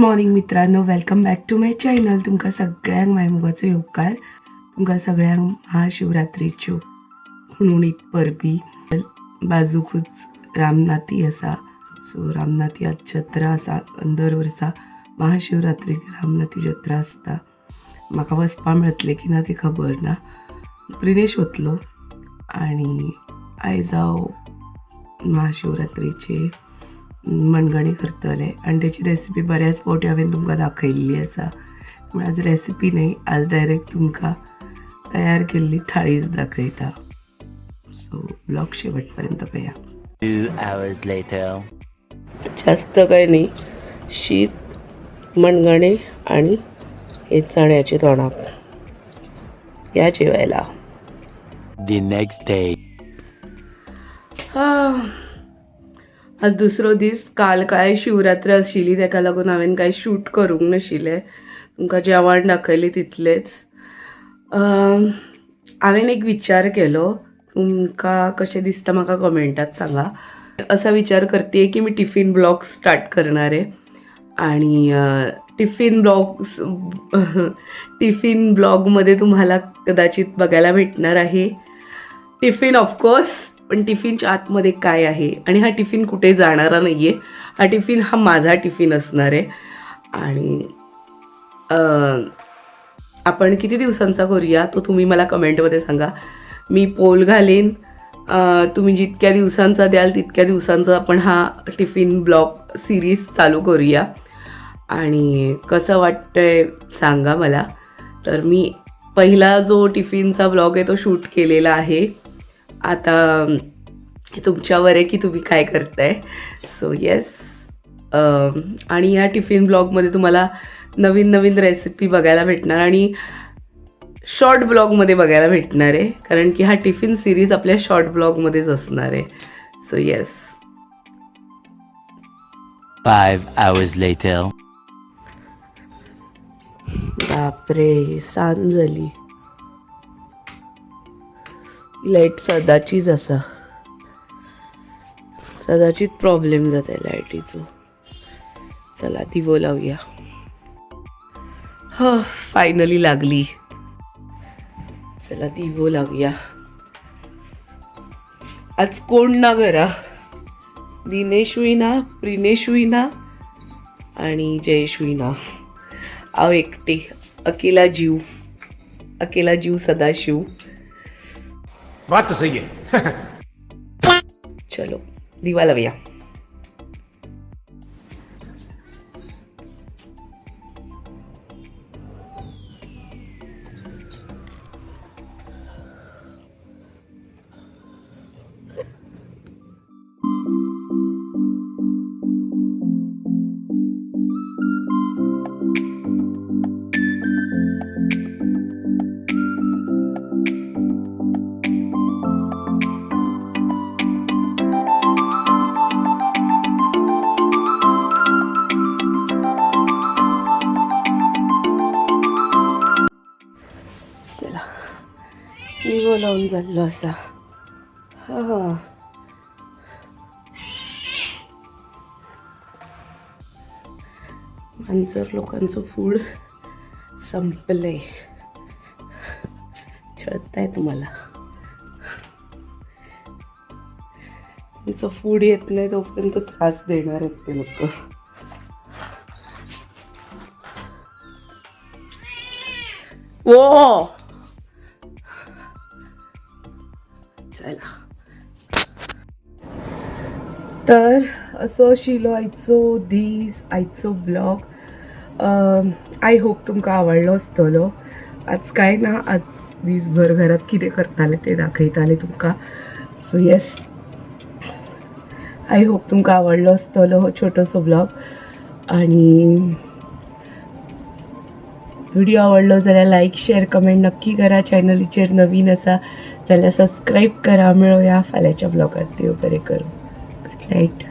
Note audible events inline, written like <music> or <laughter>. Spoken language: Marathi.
मॉर्निंग मित्रांनो. Welcome back to my channel तुमकां सगळ्यांक मायमुगाचो येवकार तुमकां सगळ्यांक महाशिवरात्रेच्यो हुणहुणीत परबी. बाजूकूच रामनाथी आसा सो रामनाथी जत्रा आसा दर वर्सा महाशिवरात्रीक रामनाथी जत्रा आसता म्हाका वचपा मेळटलें की ना ती खबर ना. प्रिनेश वतलो आनी आयज हांव महाशिवरात्रेचे मणगणे करतले. आनी तेची रेसिपी बऱ्याच फावटी हांवें तुमकां दाखयल्ली आसा पूण आज रेसिपी न्हय आज डायरेक्ट तुमकां तयार केल्ली थाळीच दाखयता सो ब्लॉग शेवट पर्यंत later. जास्त काय नाही. शीत मणगणे आणि हे चण्याचे तोंडाक. या जेवायला. The next day. आज दुसरो दीस काल काय शिवरात्र आशिल्ली ताका लागून हांवें कांय शूट करूंक नाशिल्लें. तुमकां जेवण दाखयलें तितलेंच. हांवें एक विचार केलो. तुमकां कशें दिसता म्हाका कमेंटात सांगा. असा विचार करते की मी टिफिन ब्लॉग स्टार्ट करणार. आहे आणि टिफिन ब्लॉग्स टिफिन ब्लॉगमध्ये तुम्हाला कदाचित बघायला भेटणार आहे. टिफिन ऑफकोर्स पण टिफिनच्या आतमध्ये काय आहे? आणि हा टिफिन कुठे जाणारा नाही आहे हा टिफिन हा माझा टिफिन असणार आहे. आणि आपण किती दिवसांचा करूया? तो तुम्ही मला कमेंटमध्ये सांगा. मी पोल घालेन. तुम्ही जितक्या दिवसांचा द्याल तितक्या दिवसांचा आपण हा टिफिन ब्लॉग सिरीज चालू करूया. आणि कसं वाटतंय सांगा मला. तर मी पहिला जो टिफिनचा ब्लॉग आहे तो शूट केलेला आहे. आता तुमच्यावर आहे की तुम्ही काय करताय? सो येस आणि या टिफिन ब्लॉगमध्ये तुम्हाला नवीन नवीन रेसिपी बघायला भेटणार आणि शॉर्ट ब्लॉगमध्ये बघायला भेटणार आहे. कारण की हा टिफिन सिरीज आपल्या शॉर्ट ब्लॉगमध्येच असणार आहे. So yes Five hours later. बापरे सांज झाली लाइट सदाचीच आसा सदाचीच प्रॉब्लेम जाता लायटीचो चला दिवो लावया. ह फायनली लागली. चला दिवो लावया. आज कोण ना घरा? दिनेशवी ना प्रिनेशवी ना आणि जयेश ना हांव एकटी. अकेला जीव. अकेला जीव सदाशिव. बात तो सही है। <laughs> चलो दिवा भैया। दिवो लावून चाललो असा. हा. मांजर लोकांचं फूड संपलंय. छळताय तुम्हाला. त्यांचं फूड येत नाही तोपर्यंत त्रास देणार आहेत ते लोक. ओ हो. दिसायला. तर असो आशिल्लो आयचो दीस आयचो ब्लॉग. आय होप तुमकां आवडलो आसतलो आज कांय ना आज दीसभर घरात कितें करताले ते दाखयताले तुमकां. सो येस आय होप तुमकां आवडलो आसतलो हो छोटोसो ब्लॉग. आणि व्हिडिओ आवडलो जाल्यार लाईक शेअर कमेंट नक्की करा. चॅनलीचेर नवीन आसा जाल्यार सबस्क्राईब करा. मेळुया. फाल्यांच्या ब्लॉगात देव बरें करूं. Good night